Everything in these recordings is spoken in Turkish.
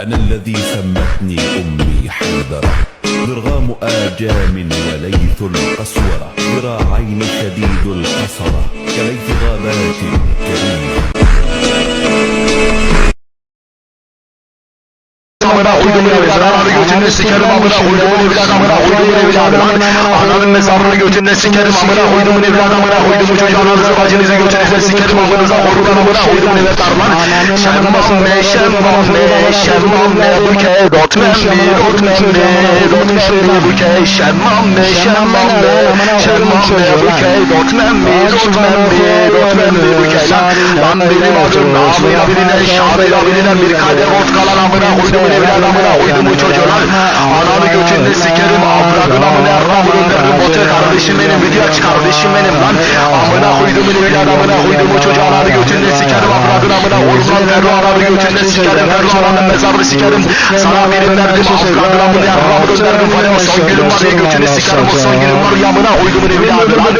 أنا الذي سمتني أمي حيدرة ضرغام آجام وليث القسورة. ذراعين شديد القسرة كليث غابات كبيرة amına koyduğumun evladı ananı götünü sikerim amına koyduğumun evladı amına koyduğumun evladı lan ananın mezarını götüne sikerim amına koyduğumun evladı amına koyduğumun çocuğu ananızı bacınızı götünüze sikerim amınıza koyduğumun amına koyduğumun evlatlar lan şemmam ne şemmam ne şemmam ne bu ke dotmem mi dotmem mi dotmem mi bu ke şemmam ne şemmam ne şemmam ne bu ke dotmem mi dotmem mi dotmem mi bu ke lan benim adım namıyla bilinen şarıyla bilinen bir kadeh vodkalan amına koyduğumun evladı amına koyduğumun çocuğu lan ananı götünde sikerim avradın amına gönderdim bote kardeşim benim video aç kardeşim benim lan. Amına koyduğumun evladı amına koyduğumun çocuğu ananı götünde sikerim avradın amına koyduğum lan ferro ananı götünde sikerim ferro ananın mezarını sikerim. sana birim verdim avradın amına yarramı gönderdim falan son günüm var ya götünü sikerim o son günüm var ya amına koyduğumun evladı lan.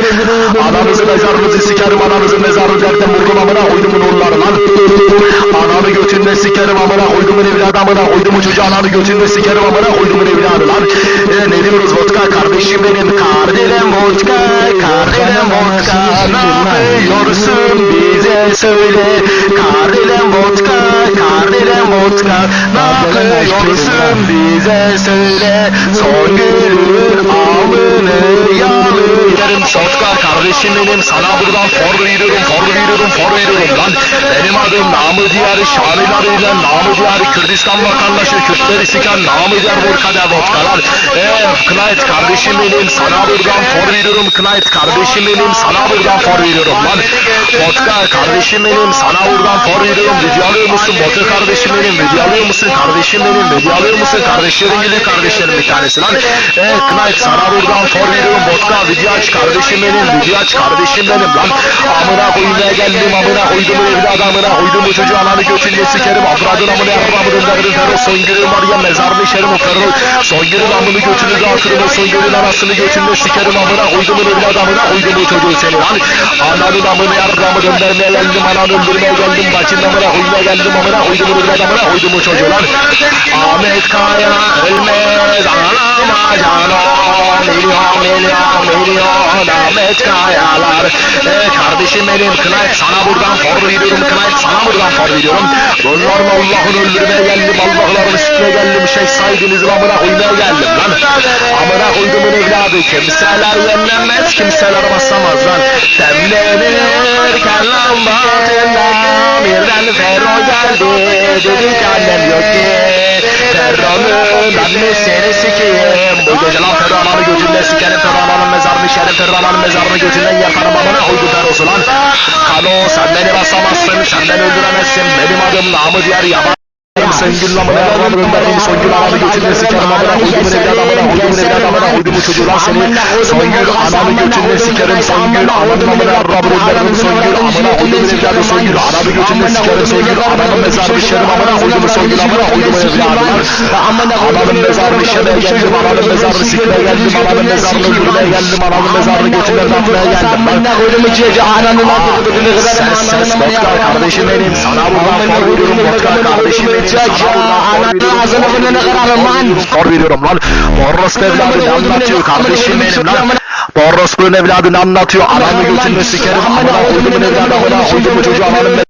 ananızın mezarınızı sikerim ananızın mezarını derdim vurdum amına koyduğumun oğulları lan ananı götünde sikerim amına koyduğumun evladı amına koyduğumun çocuğu. Ananı götünde sikerim amına koyduğumun evladı lan. E, ne diyoruz vodka? Kardeşim benim kardeşim vodka kardeşim vodka. Ne yapıyorsun? Bize söyle. Kardeşim vodka kardeşim vodka. Ne yapıyorsun? Bize söyle. Son günün alnını yalıyorum Sotka kardeşim benim. Sana buradan for veriyorum for veriyorum for veriyorum lan. Benim adım namı diğer şanılarıyla namı diğer Kürdistan vatandaşı Kürtleri siken namı diğer Volkada vodkalar eee Knight kardeşim benim sana buradan for veriyorum Knight kardeşim benim sana buradan for veriyorum lan. Vodka kardeşim benim sana buradan for veriyorum video alıyor musun? Vodka kardeşim benim video alıyor musun? Kardeşim benim video alıyor musun? Kardeşlerin geliyor kardeşlerim bir tanesi lan. Eee Knight sana buradan for veriyorum vodka video aç kardeşim benim video aç kardeşim benim lan. Amına koymaya geldim amına koydum evladı amına koydum bu çocuğu ananı götünle sikerim avradın amına yarramı döndürürüm ferro son günün var ya mezarını işerim o ferro son günün amını götünü dağıtırım o son günün anasını götünle sikerim amına koydum evladı amına koydum bu çocuğu seni lan ananın amını yarramı döndürmeye geldim ananı öldürmeye geldim bacın amına koymaya geldim amına koydum evladı amına koydum bu çocuğu lan Ahmet Kaya ölmez anama canan milyon milyon milyon Ahmet Kayalar e, kardeşim benim Knight sana buradan for veriyorum Knight sana buradan for veriyorum Bunlarla Allah'ın öldürmeye geldim Allah'ların sikmeye geldim Şeyh Said'in amına koymaya geldim lan. Amına koydumun evladı kimseler yenilmez kimseler basamaz lan. Demlenirken lambatından birden ferro geldi. Dedi ki annem yok ki Ferro'nun annesini sikeyim. Bu gece lan Ferro ananı götünden sikerim Ferro ananın mezarını şerim Ferro ananın mezarını götünden yakarım amına koydu Ferro'su lan. Kano sen beni basamazsın sen beni öldüremezsin. Benim adım namı diğer yaban sen gül amına yarramı gönderdim son gül ananı götünden sikerim amına koydumun evladı amına koydumun evladı amına koydumun çocuğu lan seni Son gül ananı götünden sikerim son gül ananın amına yarramı gönderdim son gül amına koydumun evladı son gül ananı götünden sikerim son gül ananın mezarını şerim amına koydumun son gül amına koydumun evladı lan Ananın mezarını şemeye geldim, ananın mezarını sikmeye geldim, ananın mezarını öldürmeye geldim, ananın mezarını götünden atmaya geldim lan. Ses ses vodka kardeşim benim, sana buradan vodka kardeşim benim, sana buradan for veriyorum, for veriyorum lan. Boros evladı ne anlatıyor kardeşim benim lan. Boros evladı ne anlatıyor, ananı götünde sikerim, amına koydumun evladı, amına koydumun çocuğu, ananın